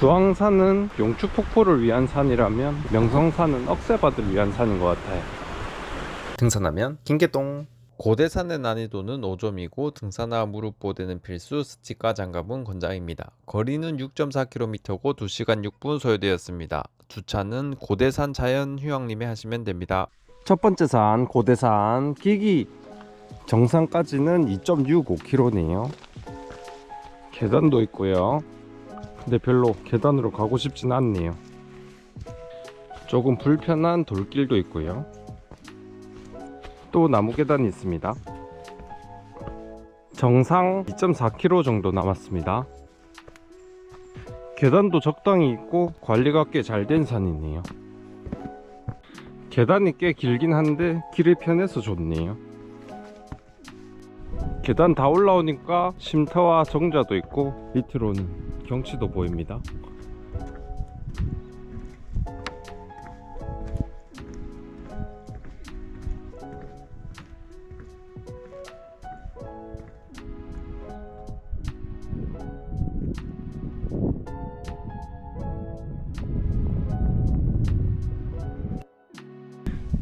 주황산은 용추폭포를 위한 산이라면 명성산은 억새바다를 위한 산인 것 같아요. 등산하면 김계동 고대산의 난이도는 5점이고 등산화 무릎 보드는 필수 스티커 장갑은 권장입니다. 거리는 6.4km고 2시간 6분 소요되었습니다. 주차는 고대산 자연휴양림에 하시면 됩니다. 첫 번째 산 고대산 기기 정상까지는 2.65km네요. 계단도 있고요. 근데 별로 계단으로 가고 싶진 않네요. 조금 불편한 돌길도 있고요. 또 나무 계단이 있습니다. 정상 2.4km 정도 남았습니다. 계단도 적당히 있고 관리가 꽤 잘 된 산이네요. 계단이 꽤 길긴 한데 길이 편해서 좋네요. 계단 다 올라오니까 쉼터와 정자도 있고 밑으로는 경치도 보입니다.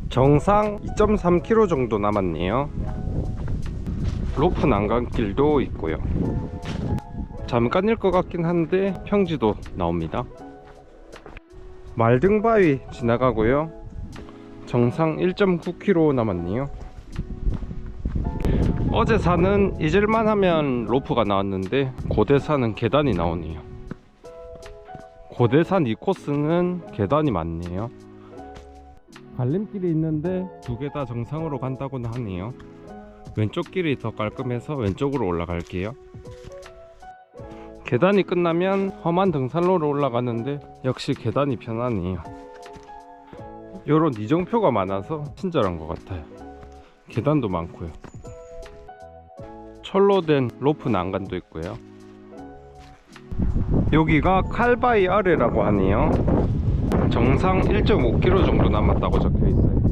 정상 2.3km 정도 남았네요. 로프 난간길도 있고요. 잠깐일 것 같긴 한데 평지도 나옵니다. 말등바위 지나가고요. 정상 1.9km 남았네요. 어제 산은 잊을만 하면 로프가 나왔는데 고대산은 계단이 나오네요. 고대산 이 코스는 계단이 많네요. 갈림길이 있는데 두 개 다 정상으로 간다고는 하네요. 왼쪽 길이 더 깔끔해서 왼쪽으로 올라갈게요. 계단이 끝나면 험한 등산로로 올라가는데 역시 계단이 편하네요. 요런 이정표가 많아서 친절한 것 같아요. 계단도 많고요. 철로 된 로프 난간도 있고요. 여기가 칼바이 아래라고 하네요. 정상 1.5km 정도 남았다고 적혀 있어요.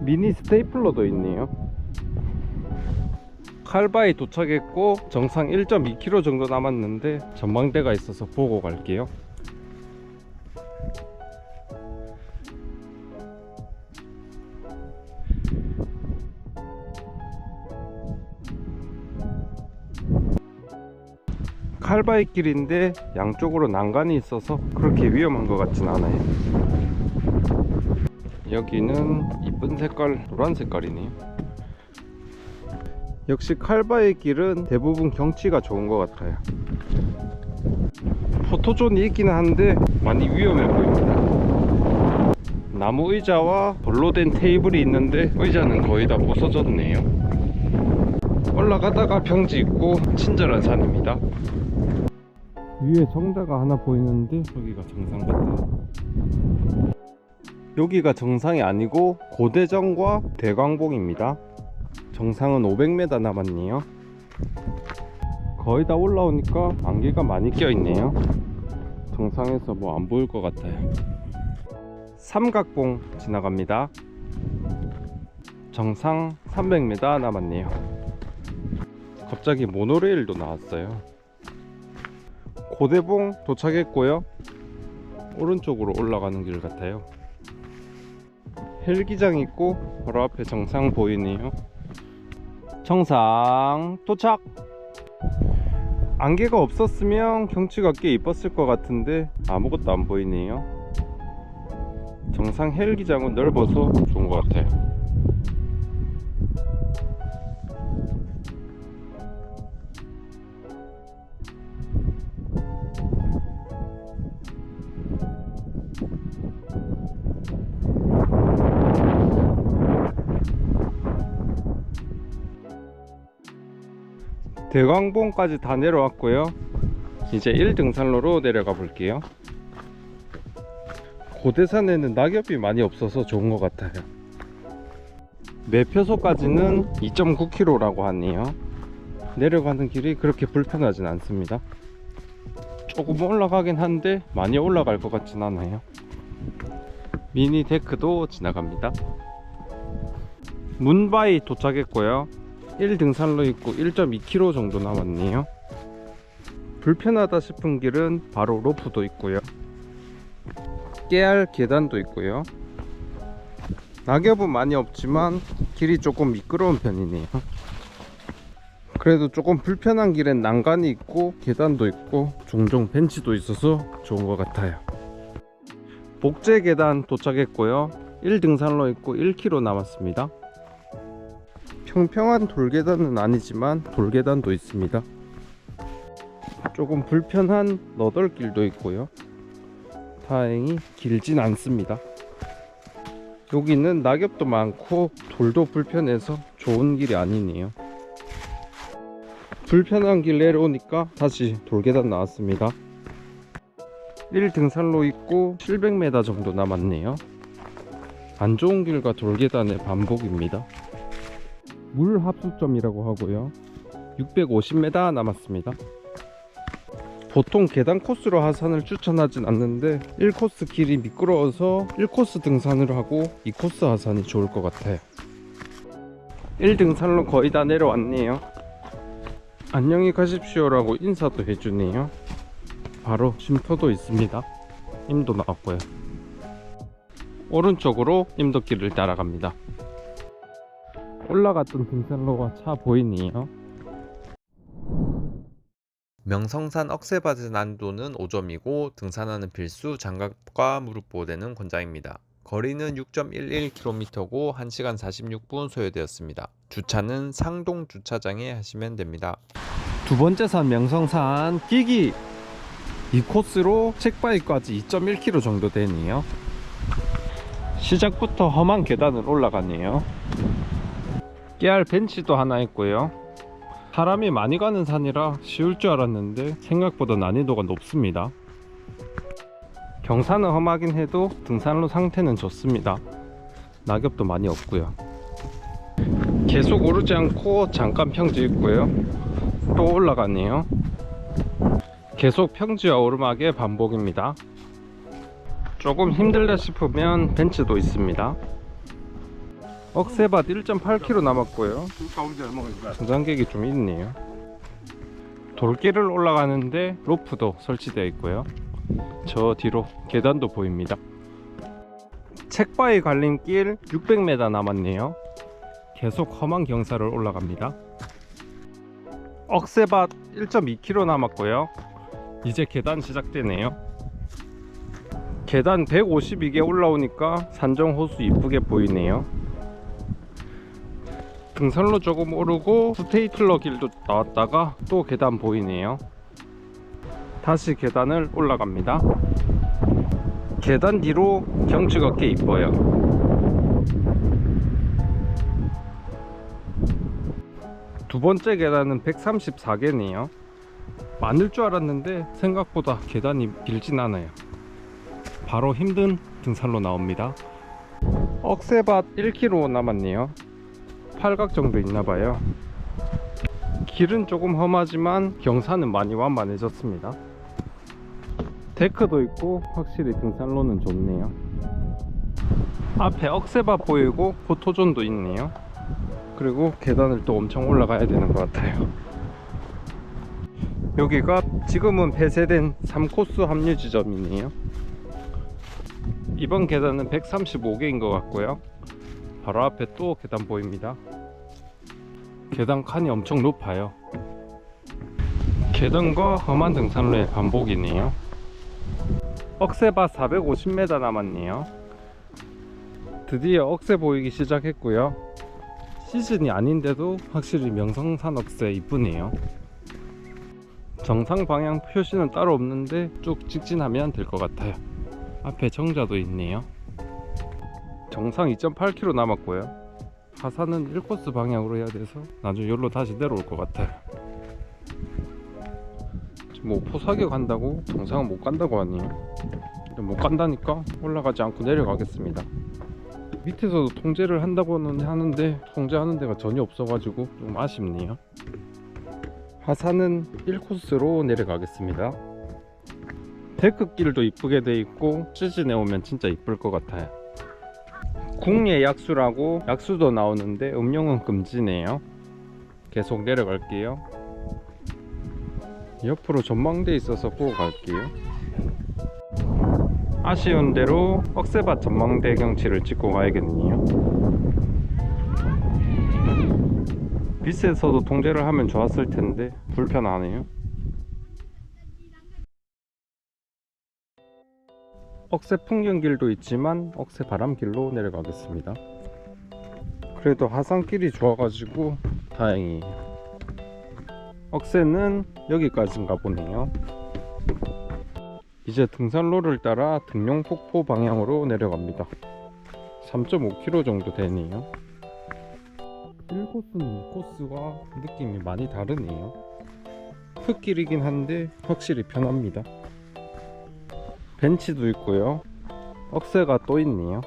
미니 스테이플러도 있네요. 칼바이 도착했고 정상 1.2km 정도 남았는데 전망대가 있어서 보고 갈게요. 칼바이 길인데 양쪽으로 난간이 있어서 그렇게 위험한 것 같진 않아요. 여기는 이쁜 색깔 노란 색깔이네요. 역시 칼바이 길은 대부분 경치가 좋은 것 같아요. 포토존이 있기는 한데 많이 위험해 보입니다. 나무 의자와 돌로 된 테이블이 있는데 의자는 거의 다 부서졌네요. 올라가다가 평지 있고 친절한 산입니다. 위에 정자가 하나 보이는데 여기가 정상 같아요. 여기가 정상이 아니고 고대정과 대광봉입니다. 정상은 500m 남았네요. 거의 다 올라오니까 안개가 많이 껴있네요. 정상에서 뭐 안 보일 것 같아요. 삼각봉 지나갑니다. 정상 300m 남았네요. 갑자기 모노레일도 나왔어요. 고대봉 도착했고요. 오른쪽으로 올라가는 길 같아요. 헬기장 있고 바로 앞에 정상 보이네요. 정상 도착! 안개가 없었으면 경치가 꽤 이뻤을 것 같은데 아무것도 안 보이네요. 정상 헬기장은 넓어서 좋은 것 같아요. 대광봉까지 다 내려왔고요. 이제 1등산로로 내려가 볼게요. 고대산에는 낙엽이 많이 없어서 좋은 것 같아요. 매표소까지는 2.9km라고 하네요. 내려가는 길이 그렇게 불편하진 않습니다. 조금 올라가긴 한데 많이 올라갈 것 같진 않아요. 미니 데크도 지나갑니다. 문바이 도착했고요. 1등산로 있고 1.2km 정도 남았네요. 불편하다 싶은 길은 바로 로프도 있고요. 깨알 계단도 있고요. 낙엽은 많이 없지만 길이 조금 미끄러운 편이네요. 그래도 조금 불편한 길엔 난간이 있고 계단도 있고 종종 벤치도 있어서 좋은 것 같아요. 복제 계단 도착했고요. 1등산로 있고 1km 남았습니다. 평평한 돌계단은 아니지만 돌계단도 있습니다. 조금 불편한 너덜길도 있고요. 다행히 길진 않습니다. 여기는 낙엽도 많고 돌도 불편해서 좋은 길이 아니네요. 불편한 길 내려오니까 다시 돌계단 나왔습니다. 1등산로 있고 700m 정도 남았네요. 안 좋은 길과 돌계단의 반복입니다. 물 합수점이라고 하고요. 650m 남았습니다. 보통 계단 코스로 하산을 추천하진 않는데 1코스 길이 미끄러워서 1코스 등산을 하고 2코스 하산이 좋을 것 같아요. 1등산로 거의 다 내려왔네요. 안녕히 가십시오 라고 인사도 해주네요. 바로 쉼터도 있습니다. 임도 나왔고요. 오른쪽으로 임도길을 따라갑니다. 올라갔던 등산로가 차 보이네요. 명성산 억새밭의 난이도는 5점이고 등산하는 필수 장갑과 무릎 보호대는 권장입니다. 거리는 6.11km고 1시간 46분 소요되었습니다. 주차는 상동 주차장에 하시면 됩니다. 두 번째 산 명성산 기기 이 코스로 책바위까지 2.1km 정도 되네요. 시작부터 험한 계단을 올라가네요. 깨알 벤치도 하나 있고요. 사람이 많이 가는 산이라 쉬울 줄 알았는데 생각보다 난이도가 높습니다. 경사는 험하긴 해도 등산로 상태는 좋습니다. 낙엽도 많이 없고요. 계속 오르지 않고 잠깐 평지 있고요. 또 올라가네요. 계속 평지와 오르막의 반복입니다. 조금 힘들다 싶으면 벤치도 있습니다. 억새밭 1.8km 남았고요. 등산객이 좀 있네요. 돌길을 올라가는데 로프도 설치되어 있고요. 저 뒤로 계단도 보입니다. 책바위 갈림길 600m 남았네요. 계속 험한 경사를 올라갑니다. 억새밭 1.2km 남았고요. 이제 계단 시작되네요. 계단 152개 올라오니까 산정 호수 이쁘게 보이네요. 등산로 조금 오르고 스테이틀러 길도 나왔다가 또 계단 보이네요. 다시 계단을 올라갑니다. 계단 뒤로 경치가 꽤 이뻐요. 두 번째 계단은 134개네요. 많을 줄 알았는데 생각보다 계단이 길진 않아요. 바로 힘든 등산로 나옵니다. 억새밭 1km 남았네요. 팔각 정도 있나봐요. 길은 조금 험하지만 경사는 많이 완만해졌습니다. 데크도 있고 확실히 등산로는 좋네요. 앞에 억새밭 보이고 포토존도 있네요. 그리고 계단을 또 엄청 올라가야 되는 것 같아요. 여기가 지금은 폐쇄된 3코스 합류 지점이네요. 이번 계단은 135개인 것 같고요. 바로 앞에 또 계단 보입니다. 계단 칸이 엄청 높아요. 계단과 험한 등산로의 반복이네요. 억새밭 450m 남았네요. 드디어 억새 보이기 시작했고요. 시즌이 아닌데도 확실히 명성산 억새 이쁘네요. 정상 방향 표시는 따로 없는데 쭉 직진하면 될 것 같아요. 앞에 정자도 있네요. 정상 2.8km 남았고요. 하산은 1코스 방향으로 해야 돼서 나중에 여기로 다시 내려올 것 같아요. 뭐 포사계 간다고 정상은 못 간다고. 근데 못 간다니까 올라가지 않고 내려가겠습니다. 밑에서도 통제를 한다고는 하는데 통제하는 데가 전혀 없어가지고 좀 아쉽네요. 하산은 1코스로 내려가겠습니다. 데크길도 이쁘게 돼 있고 시즌에 오면 진짜 이쁠 것 같아요. 국내 약수라고 약수도 나오는데 음용은 금지네요. 계속 내려갈게요. 옆으로 전망대 있어서 보고 갈게요. 아쉬운 대로 억새밭 전망대 경치를 찍고 가야겠네요. 빛에서도 통제를 하면 좋았을 텐데 불편하네요. 억새 풍경길도 있지만 억새 바람길로 내려가겠습니다. 그래도 하산길이 좋아가지고 다행이에요. 억새는 여기까지인가 보네요. 이제 등산로를 따라 등룡폭포 방향으로 내려갑니다. 3.5km 정도 되네요. 1코스는 2코스와 느낌이 많이 다르네요. 흙길이긴 한데 확실히 편합니다. 벤치도 있고요. 억새가 또 있네요.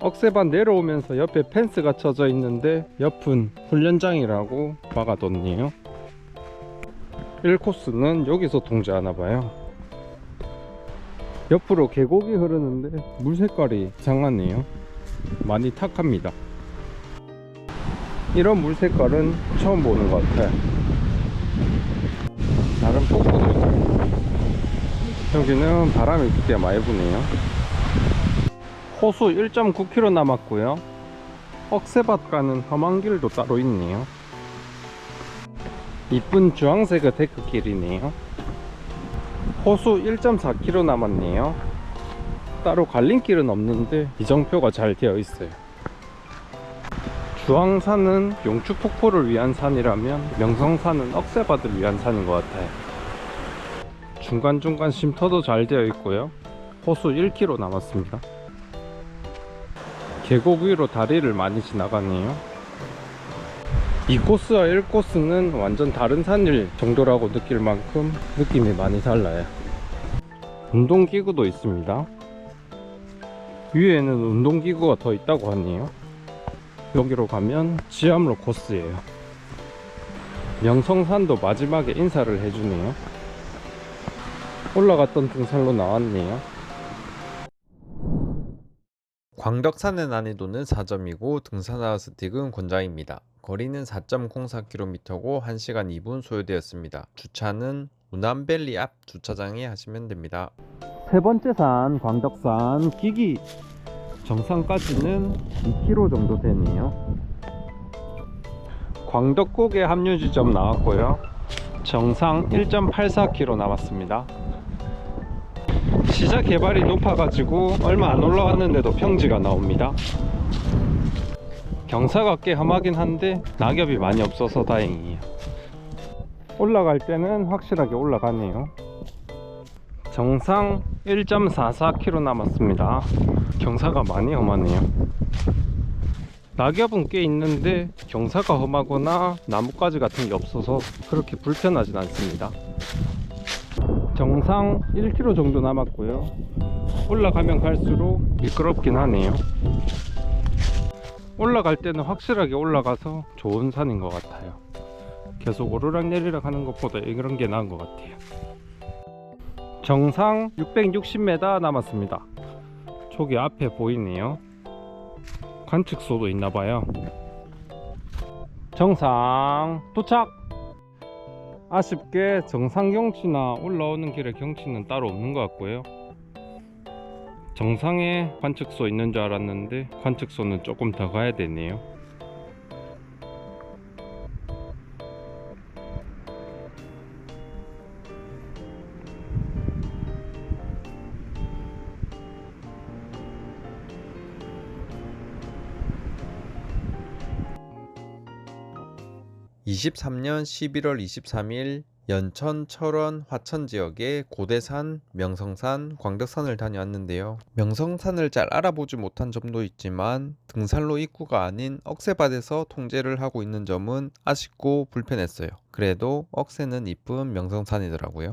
억새반 내려오면서 옆에 펜스가 쳐져 있는데 옆은 훈련장이라고 막아뒀네요. 1코스는 여기서 통제하나 봐요. 옆으로 계곡이 흐르는데 물 색깔이 이상하네요. 많이 탁합니다. 이런 물 색깔은 처음 보는 것 같아요. 다른 폭포도 여기는 바람이 꽤 많이 부네요. 호수 1.9km 남았고요. 억새밭 가는 험한 길도 따로 있네요. 이쁜 주황색의 데크길이네요. 호수 1.4km 남았네요. 따로 갈림길은 없는데 이정표가 잘 되어 있어요. 주황산은 용추폭포를 위한 산이라면 명성산은 억새밭을 위한 산인 것 같아요. 중간중간 쉼터도 잘 되어 있고요. 호수 1km 남았습니다. 계곡 위로 다리를 많이 지나가네요. 2코스와 1코스는 완전 다른 산일 정도라고 느낄 만큼 느낌이 많이 달라요. 운동기구도 있습니다. 위에는 운동기구가 더 있다고 하네요. 여기로 가면 지암로 코스예요. 명성산도 마지막에 인사를 해주네요. 올라갔던 등산로 나왔네요. 광덕산의 난이도는 4점이고 등산화 스틱은 권장입니다. 거리는 4.04km고 1시간 2분 소요되었습니다. 주차는 우남밸리 앞 주차장에 하시면 됩니다. 세 번째 산 광덕산 기기 정상까지는 2km 정도 되네요. 광덕곡에 합류 지점 나왔고요. 정상 1.84km 남았습니다. 시작 개발이 높아가지고 얼마 안 올라왔는데도 평지가 나옵니다. 경사가 꽤 험하긴 한데 낙엽이 많이 없어서 다행이에요. 올라갈 때는 확실하게 올라가네요. 정상 1.44km 남았습니다. 경사가 많이 험하네요. 낙엽은 꽤 있는데 경사가 험하거나 나뭇가지 같은 게 없어서 그렇게 불편하진 않습니다. 정상 1km 정도 남았고요. 올라가면 갈수록 미끄럽긴 하네요. 올라갈 때는 확실하게 올라가서 좋은 산인 것 같아요. 계속 오르락 내리락 하는 것보다 이런 게 나은 것 같아요. 정상 660m 남았습니다. 저기 앞에 보이네요. 관측소도 있나봐요. 정상 도착! 아쉽게 정상 경치나 올라오는 길에 경치는 따로 없는 것 같고요. 정상에 관측소 있는 줄 알았는데 관측소는 조금 더 가야 되네요. (23년 11월 23일) 연천, 철원, 화천 지역의 고대산, 명성산, 광덕산을 다녀왔는데요. 명성산을 잘 알아보지 못한 점도 있지만 등산로 입구가 아닌 억새밭에서 통제를 하고 있는 점은 아쉽고 불편했어요. 그래도 억새는 이쁜 명성산이더라고요.